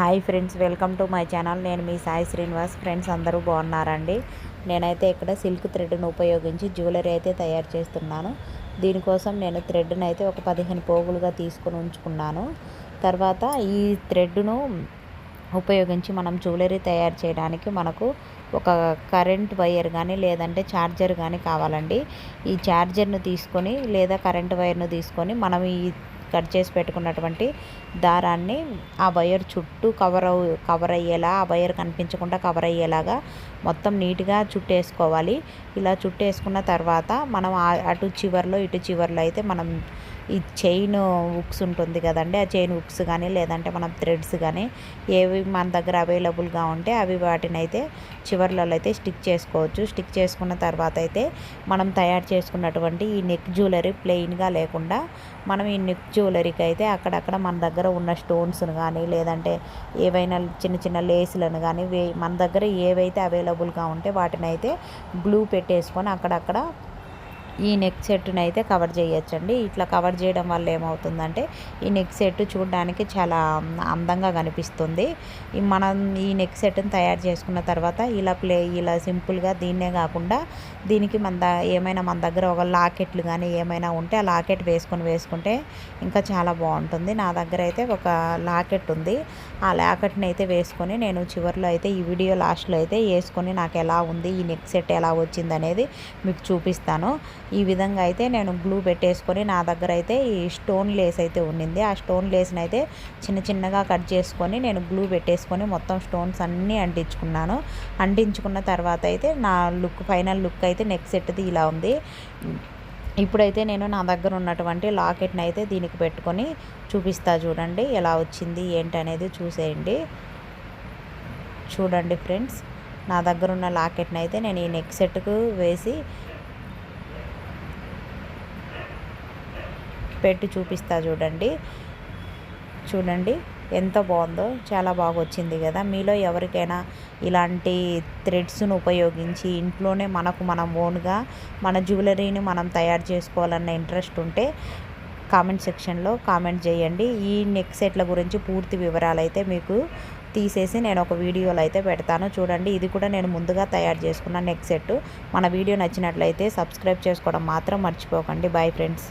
Hi friends welcome to my channel. నేను మీ Sai Srinivas. Friends అందరూ బాగున్నారండి? నేనైతే ఇక్కడ సిల్క్ థ్రెడ్ను ఉపయోగించి జ్యువెలరీ అయితే తయారు చేస్తున్నాను. దీనికోసం నేను థ్రెడ్ని అయితే ఒక పదిహేను పోగులుగా తీసుకొని ఉంచుకున్నాను. తర్వాత ఈ థ్రెడ్ను ఉపయోగించి మనం జ్యువెలరీ తయారు చేయడానికి మనకు ఒక కరెంట్ వైర్ కానీ లేదంటే ఛార్జర్ కానీ కావాలండి. ఈ ఛార్జర్ను తీసుకొని లేదా కరెంట్ వైర్ను తీసుకొని మనం ఈ కట్ చేసి పెట్టుకున్నటువంటి దారాన్ని ఆ వైర్ చుట్టూ కవర్ కవర్ అయ్యేలా ఆ వైర్ కనిపించకుండా కవర్ అయ్యేలాగా మొత్తం నీట్గా చుట్టేసుకోవాలి. ఇలా చుట్టేసుకున్న తర్వాత మనం అటు చివర్లో ఇటు చివర్లో అయితే మనం ఈ చైన్ ఉక్స్ ఉంటుంది కదండి ఆ చైన్ ఉక్స్ కానీ లేదంటే మనం థ్రెడ్స్ కానీ ఏవి మన దగ్గర అవైలబుల్గా ఉంటే అవి వాటిని అయితే చివర్లలో అయితే స్టిక్ చేసుకోవచ్చు. స్టిక్ చేసుకున్న తర్వాత అయితే మనం తయారు చేసుకున్నటువంటి ఈ నెక్ జ్యువెలరీ ప్లెయిన్గా లేకుండా మనం ఈ నెక్ జ్యువెలరీకి అయితే అక్కడక్కడ మన దగ్గర ఉన్న స్టోన్స్ను కానీ లేదంటే ఏవైనా చిన్న చిన్న లేసులను కానీ వే మన దగ్గర ఏవైతే అవైలబుల్గా ఉంటే వాటిని అయితే గ్లూ పెట్టేసుకొని అక్కడక్కడ ఈ నెక్ సెట్ని అయితే కవర్ చేయొచ్చండి. ఇట్లా కవర్ చేయడం వల్ల ఏమవుతుందంటే ఈ నెక్ సెట్ చూడడానికి చాలా అందంగా కనిపిస్తుంది. మనం ఈ నెక్ సెట్ని తయారు చేసుకున్న తర్వాత ఇలా ప్లే ఇలా సింపుల్గా దీన్నే కాకుండా దీనికి మన ద ఏమైనా మన దగ్గర ఒక లాకెట్లు కానీ ఏమైనా ఉంటే ఆ లాకెట్ వేసుకొని వేసుకుంటే ఇంకా చాలా బాగుంటుంది. నా దగ్గర అయితే ఒక లాకెట్ ఉంది. ఆ లాకెట్ని అయితే వేసుకొని నేను చివరిలో అయితే ఈ వీడియో లాస్ట్లో అయితే వేసుకొని నాకు ఎలా ఉంది ఈ నెక్ సెట్ ఎలా వచ్చింది అనేది మీకు చూపిస్తాను. ఈ విధంగా అయితే నేను గ్లూ పెట్టేసుకొని నా దగ్గర అయితే ఈ స్టోన్ లేస్ అయితే ఉండింది ఆ స్టోన్ లేస్ని అయితే చిన్న చిన్నగా కట్ చేసుకొని నేను గ్లూ పెట్టేసుకొని మొత్తం స్టోన్స్ అన్నీ అంటించుకున్నాను. అంటించుకున్న తర్వాత అయితే నా లుక్ ఫైనల్ లుక్ అయితే నెక్ సెట్ది ఇలా ఉంది. ఇప్పుడైతే నేను నా దగ్గర ఉన్నటువంటి లాకెట్ని అయితే దీనికి పెట్టుకొని చూపిస్తా చూడండి ఎలా వచ్చింది ఏంటి అనేది చూసేయండి. చూడండి ఫ్రెండ్స్ నా దగ్గర ఉన్న లాకెట్ని అయితే నేను ఈ నెక్ సెట్కు వేసి పెట్టి చూపిస్తా చూడండి. చూడండి ఎంత బాగుందో చాలా బాగా వచ్చింది కదా. మీలో ఎవరికైనా ఇలాంటి థ్రెడ్స్ను ఉపయోగించి ఇంట్లోనే మనకు మనం ఓన్గా మన జ్యువెలరీని మనం తయారు చేసుకోవాలన్న ఇంట్రెస్ట్ ఉంటే కామెంట్ సెక్షన్లో కామెంట్ చేయండి. ఈ నెక్ సెట్ల గురించి పూర్తి వివరాలు అయితే మీకు తీసేసి నేను ఒక వీడియోలో అయితే పెడతాను. చూడండి ఇది కూడా నేను ముందుగా తయారు చేసుకున్న నెక్ సెట్ మన వీడియో నచ్చినట్లయితే సబ్స్క్రైబ్ చేసుకోవడం మాత్రం మర్చిపోకండి. Bye friends.